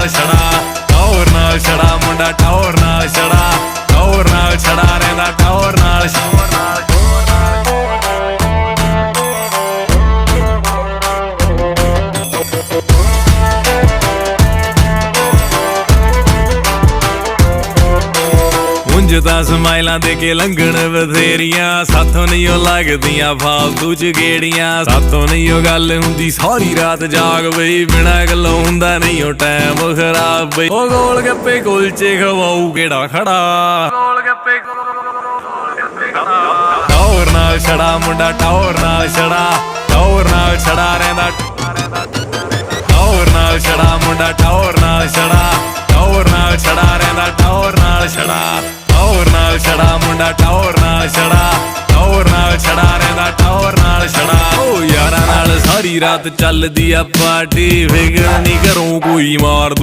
ਨਾਲ ਛੜਾ ਟੌਰ ਨਾਲ ਛੜਾ ਮੁੰਡਾ ਟੌਰ ਨਾਲ ਛੜਾ ਤਾਂ ਸਮਾਈਲਾਂ ਦੇ ਕੇ ਲੰਘਣ ਬਥੇਰੀਆਂ। ਸਾਥੋਂ ਨਹੀਂ ਉਹ ਲੱਗਦੀਆਂ ਫਾਲਤੂ ਚ ਗੇੜੀਆਂ। ਸਾਥੋਂ ਨਹੀਂ ਉਹ ਗੱਲ ਹੁੰਦੀ ਸਾਰੀ ਰਾਤ ਜਾਗ ਬਈ। ਬਿਨਾ ਗੱਲੋਂ ਹੁੰਦਾ ਨਹੀਂ ਉਹ ਟਾਈਮ ਖਰਾਬ ਬਈ। ਉਹ ਗੋਲ ਗੱਪੇ ਕੁਲਚੇ ਖਵਾਉ ਕਿਹੜਾ ਖੜਾ? ਗੋਲ ਗੱਪੇ ਟੌਰ ਨਾਲ ਛੜਾ ਮੁੰਡਾ ਟੌਰ ਨਾਲ ਛੜਾ। ਛੜਾ ਟੌਰ ਨਾਲ ਛੜਾ, ਟੌਰ ਨਾਲ ਛੜਾ ਰਹਿੰਦਾ ਟੌਰ ਨਾਲ ਛੜਾ। ਓ ਯਾਰਾਂ ਨਾਲ ਸਾਰੀ ਰਾਤ ਚੱਲਦੀ ਆ ਪਾਰਟੀ ਫਿਕਰ ਨਹੀਂ ਕਰੂੰ ਕੋਈ ਮਾਰ ਦੂ